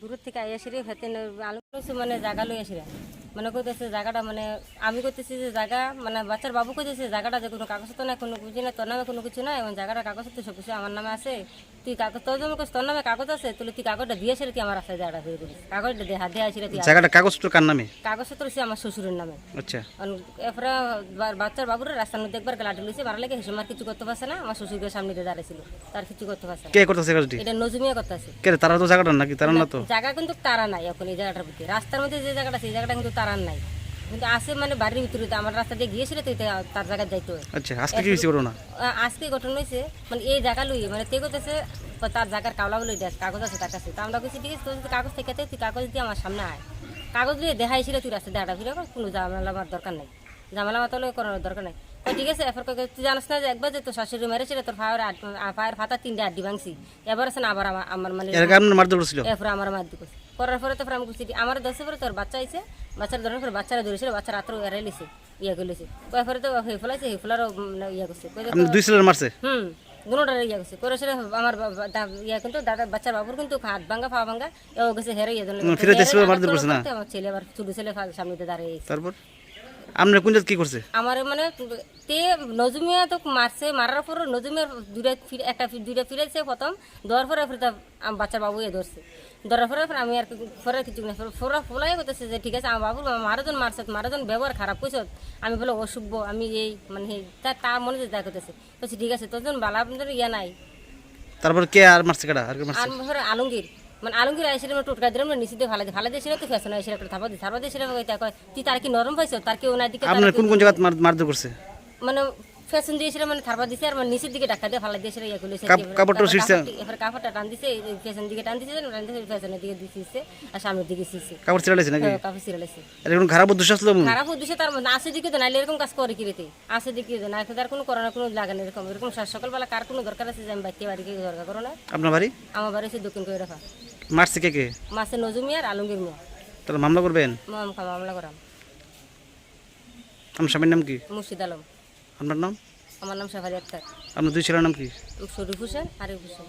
দূরের থেকে আইয়াছি রে হেতে আলু মানে জায়গা আসিরা। আসি মানে কইতেছে জায়গাটা মানে আমি কইতেছি যে জায়গা মানে বাচ্চার বাবু কইতেছে জায়গাটা যে কোনো কাগজ তো নাই কোনো বুঝি না তোর নামে কোনো কিছু নাই এবং জায়গাটা কাগজ তো সব কিছু আমার নামে আছে। তুই কাগজ তোর জন্য তোর নামে কাগজ আছে তুই তুই কাগজটা দিয়েছে তুই আমার আছে জায়গাটা দিয়ে দিবি। কাগজটা দিয়ে হাত দিয়ে আসি তুই জায়গাটা কাগজপত্র কার নামে? কাগজ তো রয়েছে আমার শ্বশুরের নামে। আচ্ছা। এরপরে বাচ্চার বাবুরা রাস্তার মধ্যে একবার লাঠি লইছে মারা লেগে হেসে কিছু করতে পারছে না আমার শ্বশুরকে সামনে দিয়ে দাঁড়াইছিল তার কিছু করতে পারছে না। কে করতেছে কাজটি এটা নজুমিয়া করতে আছে কে তারা তো জায়গাটা নাকি? তারা না তো? জায়গা কিন্তু তারা নাই এখন এই জায়গাটার প্রতি। রাস্তার মধ্যে যে জায়গাটা সেই জায়গাটা কিন্তু তারার নাই। কিন্তু আসে মানে বাড়ির ভিতরে তো আমার রাস্তা দিয়ে গিয়েছিল তো তার জায়গায় যাইতে হয়। আচ্ছা আজকে কি হয়েছে করো না আ- আজকে ঘটনা হয়েছে মানে এই জায়গা লই মানে তে করতেছে তার জায়গার কাগলা বলে দেখ কাগজ আছে তার কাছে। তা আমরা বলছি ঠিক আছে তোর কাগজ থেকে তুই কাগজ দিয়ে আমার সামনে আয়। কাগজ দিয়ে দেখাইছিল তুই রাস্তা দেখা ফিরে কর, কোনো ঝামেলা আমার দরকার নাই। ঝামেলা মাতালে করানোর দরকার নাই। ঠিক আছে এরপর তুই জানিস না যে একবার যে তোর শাশুড়ি মেরেছিল তোর ফায়ার ফায়ার ফাতা তিনটে আড্ডি ভাঙছি। এবার আছে না আবার আমার মানে মারধর করছিল? এরপরে আমার মার দিকে করার পরে তারপরে আমি আমার দশে পরে তোর বাচ্চা আইছে বাচ্চার ধরার পরে বাচ্চারা ধরেছিল বাচ্চা রাত্রে এড়াই লিছে ইয়ে করলেছে কয় পরে তো হয়ে ফেলাইছে হয়ে ফেলারও ইয়ে করছে। দুই ছেলের মারছে? হুম দুটার ইয়ে করছে। করেছিল আমার বা- বা- ইয়ে কিন্তু দাদা বাচ্চার বাবুর কিন্তু হাত ভাঙ্গা পা ভাঙ্গা এও গেছে হেরে ইয়ে ধরলে। ফিরে দেশে মারধর করছে না? আমার ছেলে আবার ছোট ছেলে ফা- সামনে দাঁড়িয়ে। তারপর? আপনার কোন কি করছে? আমার মানে তে নজুমিয়া তো মারছে মারার পর নজুমিয়া দুইটা একটা ফি- দুইটা ফিরেছে প্রথম দেওয়ার পরে ফিরে বাচ্চার বাবু এ ধরছে। ধরার পরে আমি আর পরে কিছু না ফোরা ফোলাই করতেছে যে ঠিক আছে আমার বাবু মারাজন মারছে মারাজন ব্যবহার খারাপ কইছ আমি বলে অসুভ আমি এই মানে তার মনে যে যা করতেছে। বলছি ঠিক আছে তোর জন্য বালা আপনাদের ইয়া নাই। তারপর কে আর মারছে কাটা আর মারছে? আলমগীর। মানে আলমগীর আইসিলে মানে টোটকা দিলাম নিচে দিয়ে ভালো ভালো দিয়েছিল তো ফেসন আইসিলে একটা থাপা দিয়ে থাপা দিয়েছিল তুই তার কি নরম পাইছ? তার কি ওনার দিকে আপনার কোন কোন জায়গা মারধর করছে? মানে ফ্যাশন দিয়েছিল মানে দিছে আর মানে নিচের দিকে দিয়ে ফালা দিয়েছিল ইয়ে কাপড়টা? এবার কাপড়টা টান দিছে ফ্যাশন দিকে টান দিছে টান দিছে ফ্যাশনের দিকে দিছে আর সামনের দিকে কাপড় নাকি? কাপড় ছিঁড়াইছে আর খারাপ উদ্দেশ্য আসলো খারাপ উদ্দেশ্যে তার মধ্যে আসে দিকে তো নাইলে এরকম কাজ করে কি রেতে? আসে দিকে তো না তার কোনো করানোর কোনো লাগে না এরকম। এরকম সকালবেলা কার কোনো দরকার আছে যে আমি বাইতে বাড়ি গিয়ে দরকার করো না? আপনার বাড়ি? আমার বাড়ি দক্ষিণ মারছে কে কে? মাসে নজুমিয়া আর আলমগীর মিয়া। তাহলে মামলা করবেন? মামলা করাম। আমার স্বামীর নাম কি? মুর্শিদ আলম। আপনার নাম? আমার নাম সাফারি আক্তার। আপনার দুই ছেলের নাম কি? শরীফ হোসেন আরিফ হোসেন।